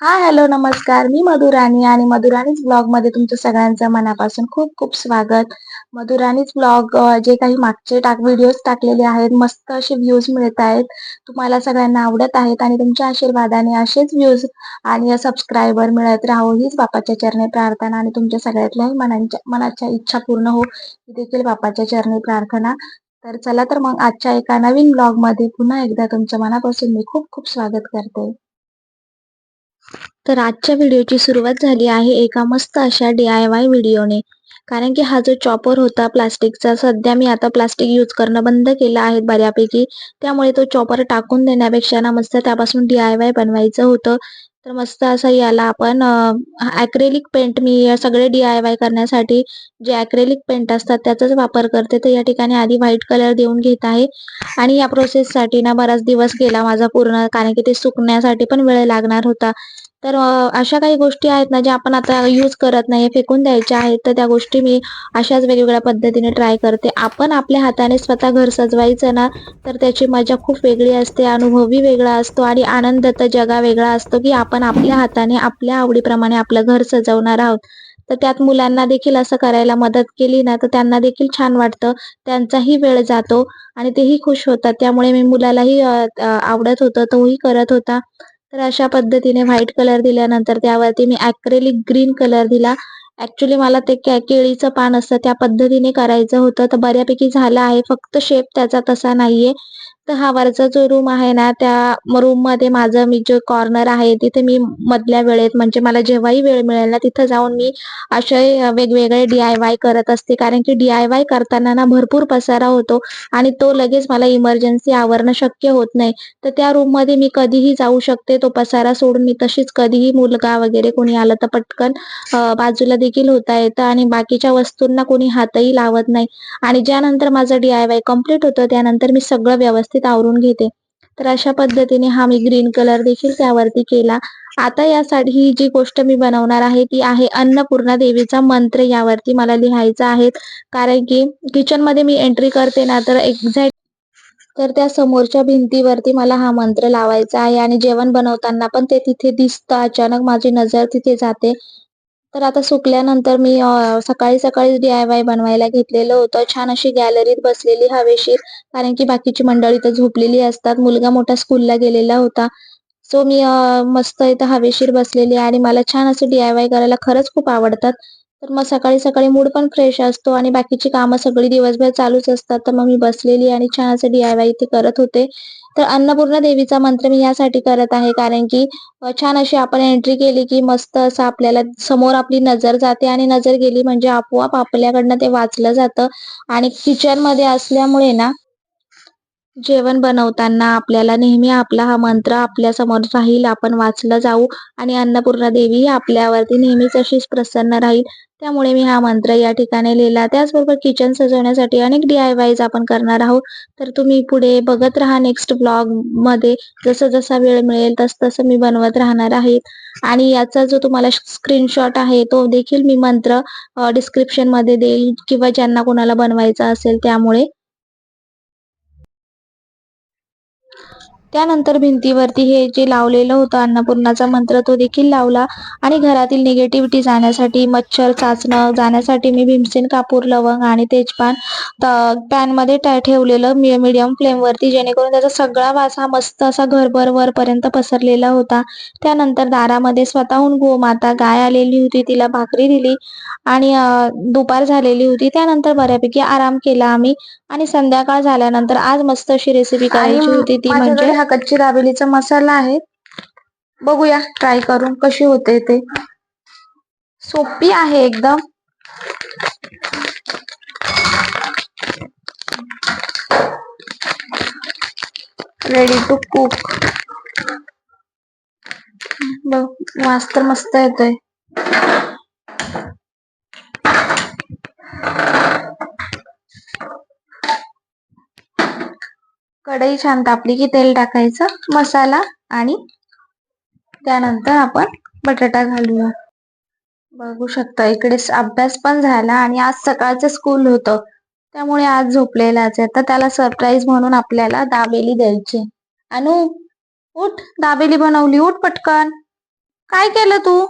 हा हॅलो नमस्कार. मी मधुराणी आणि मधुराणीच ब्लॉगमध्ये तुमचं सगळ्यांचं मनापासून खूप खूप स्वागत. मधुराणीच ब्लॉग जे काही मागचे टाक व्हिडिओज टाकलेले आहेत मस्त असे व्ह्यूज मिळत आहेत. तुम्हाला सगळ्यांना आवडत आहेत आणि तुमच्या आशीर्वादाने असेच व्ह्यूज आणि सबस्क्रायबर मिळत राहो हीच बापाच्या चरणी प्रार्थना आणि तुमच्या सगळ्यातल्याही मनांच्या मनाच्या इच्छा पूर्ण हो ही देखील बापाच्या चरणी प्रार्थना. तर चला तर मग आजच्या एका नवीन ब्लॉगमध्ये पुन्हा एकदा तुमच्या मनापासून मी खूप खूप स्वागत करते. तर आजच्या व्हिडिओची सुरुवात झाली आहे एका मस्त अशा डी आय वाय व्हिडिओने. कारण की हा जो चॉपर होता प्लास्टिकचा सध्या मी आता प्लास्टिक यूज करणं बंद केलं आहे बऱ्यापैकी. त्यामुळे तो चॉपर टाकून देण्यापेक्षा ना मस्त त्यापासून डी आय वाय बनवायचं होतं. तर मस्त असं याला आपण ॲक्रेलिक पेंट मी सगळे डी आय वाय करण्यासाठी जे ॲक्रेलिक पेंट असतात त्याचाच वापर करते. तर या ठिकाणी आधी व्हाईट कलर देऊन घेत आहे. आणि या प्रोसेससाठी ना बराच दिवस गेला माझा पूर्ण कारण की ते सुकण्यासाठी पण वेळ लागणार होता. तर अशा काही गोष्टी आहेत ना ज्या आपण आता यूज करत नाही फेकून द्यायच्या आहेत तर त्या गोष्टी मी अशाच वेगवेगळ्या पद्धतीने ट्राय करते. आपण आपल्या हाताने स्वतः घर सजवायचं ना तर त्याची मजा खूप वेगळी असते अनुभवही वेगळा असतो आणि आनंद तर जगा वेगळा असतो की आपण आपल्या हाताने आपल्या आवडीप्रमाणे आपलं घर सजवणार आहोत. तर त्यात मुलांना देखील असं करायला मदत केली ना तर त्यांना देखील छान वाटतं. त्यांचाही वेळ जातो आणि तेही खुश होतात. त्यामुळे मी मुलालाही आवडत होतं तोही करत होता. तर अशा पद्धतीने व्हाईट कलर दिल्यानंतर त्यावरती मी ॲक्रेलिक ग्रीन कलर दिला. ऍक्च्युली मला ते केळीचं पान असतं त्या पद्धतीने करायचं होतं. तर बऱ्यापैकी झालं आहे. फक्त शेप त्याचा तसा नाहीये. तर हा वरचा जो रूम आहे ना त्या रूममध्ये माझं मी जो कॉर्नर आहे तिथे मी मधल्या वेळेत म्हणजे मला जेव्हाही वेळ मिळेल ना तिथं जाऊन मी असे वेगवेगळे डी आय वाय करत असते. कारण की डी आय वाय करताना ना भरपूर पसारा होतो आणि तो लगेच मला इमर्जन्सी आवरणं शक्य होत नाही. तर त्या रूममध्ये मी कधीही जाऊ शकते. तो पसारा सोडून मी तशीच कधीही मुलगा वगैरे कोणी आलं तर पटकन बाजूला देखील होता येतं आणि बाकीच्या वस्तूंना कोणी हातही लावत नाही. आणि ज्यानंतर माझं डी आय वाय कंप्लीट होतं त्यानंतर मी सगळं व्यवस्थित आवरून घेते. तर अशा पद्धतीने हा मी ग्रीन कलर देखील त्यावरती केला. आता यासाठी ही जी गोष्ट मी बनवणार आहे ती आहे अन्नपूर्णा देवीचा मंत्र यावरती मला लिहायचा आहे. कारण की किचनमध्ये मी एंट्री करते ना तर एक्झॅक्ट तर त्या समोरच्या भिंतीवरती मला हा मंत्र लावायचा आहे. आणि जेवण बनवताना पण ते तिथे दिसतं. अचानक माझी नजर तिथे जाते. तर आता सुकल्यानंतर मी सकाळी सकाळी डी आय वाय बनवायला घेतलेलं होतं. छान अशी गॅलरीत बसलेली हवेशीर. कारण की बाकीची मंडळी तर झोपलेली असतात. मुलगा मोठा स्कूलला गेलेला होता. सो मी मस्त इथं हवेशीर बसलेली आणि मला छान असं डी आय वाय करायला खरंच खूप आवडतात. तर मग सकाळी सकाळी मूड पण फ्रेश असतो आणि बाकीची कामं सगळी दिवसभर चालूच असतात. तर मग मी बसलेली आणि छान असं डी आय वाय इथे करत होते. तर अन्नपूर्णा देवीचा मंत्र मी यासाठी करत आहे कारण की छान अशी आपण एंट्री केली की मस्त असं आपल्याला समोर आपली नजर जाते आणि नजर गेली म्हणजे आपोआप आपल्याकडनं ते वाचलं जातं. आणि किचनमध्ये असल्यामुळे ना जेवण बनवताना आपल्याला नेहमी आपला हा मंत्र आपल्यासमोर राहील आपण वाचलं जाऊ आणि अन्नपूर्णा देवी आपल्यावरती नेहमीच अशीच प्रसन्न राहील. त्यामुळे मी हा मंत्र या ठिकाणी लिहिला. त्याचबरोबर किचन सजवण्यासाठी अनेक डी आय वाईज आपण करणार आहोत. तर तुम्ही पुढे बघत राहा नेक्स्ट ब्लॉगमध्ये. जसं जसा वेळ मिळेल तस तसं मी बनवत राहणार आहे. आणि याचा जो तुम्हाला स्क्रीनशॉट आहे तो देखील मी मंत्र डिस्क्रिप्शनमध्ये देईल. किंवा ज्यांना कोणाला बनवायचा असेल त्यामुळे. त्यानंतर भिंतीवरती हे जे लावलेलं होतं अन्नपूर्णाचा मंत्र तो देखील लावला. आणि घरातील निगेटिव्हिटी जाण्यासाठी मच्छर चाचणं जाण्यासाठी मी भीमसेन कापूर लवंग आणि तेजपान पॅनमध्ये ठेवलेलं मीडियम फ्लेम वरती जेणेकरून त्याचा सगळा वास हा मस्त असा घरभर वरपर्यंत पसरलेला होता. त्यानंतर दारामध्ये स्वतःहून गोमाता गाय आलेली होती तिला भाकरी दिली आणि दुपार झालेली होती. त्यानंतर बऱ्यापैकी आराम केला आम्ही आणि संध्याकाळ झाल्यानंतर आज मस्त अशी रेसिपी करायची होती ती म्हणजे हा कच्ची दाबेलीचा मसाला आहे. बघूया ट्राय करून कशी होते ते. सोपी आहे एकदम. रेडी टू कुक बघ वास तर मस्त येतोय. कढई छान तापली की तेल टाकायचं मसाला आणि त्यानंतर आपण बटाटा घालूया. बघू शकता इकडे अभ्यास पण झाला आणि आज सकाळचं स्कूल होतं. त्यामुळे आज झोपलेलाच आहे. तर त्याला सरप्राईज म्हणून आपल्याला दाबेली द्यायची अनु उठ दाबेली बनवली. उठ पटकन. काय केलं तू?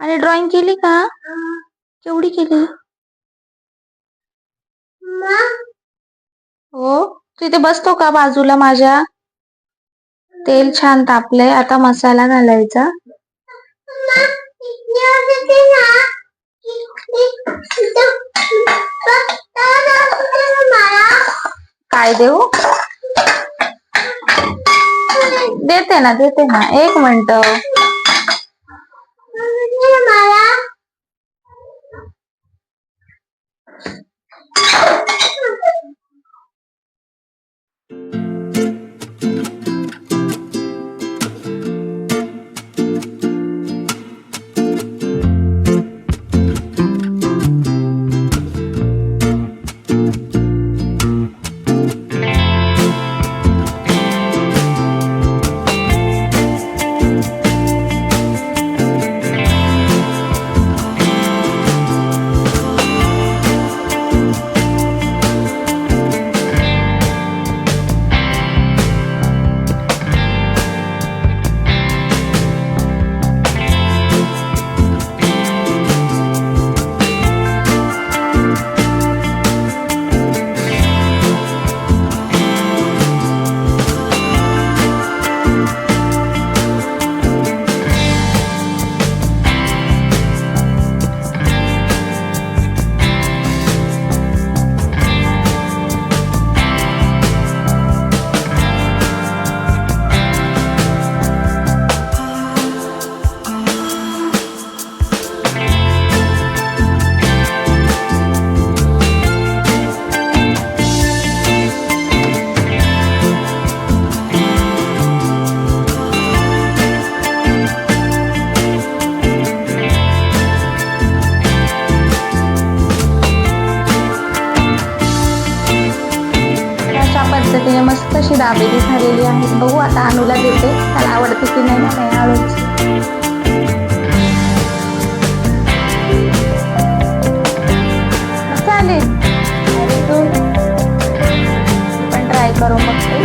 आणि ड्रॉइंग केली का? केवढी केली? हो तिथे बसतो का बाजूला माझ्या? तेल छान तापलंय आता मसाला घालायचा. काय देऊ? देते ना देते ना. एक मिनिट. अशा दाबेली झालेली आहे. बघू आता अनुला देते. त्याला आवडते की नाही ना नाही आवडते. चालेल. पण ट्राय करू बघते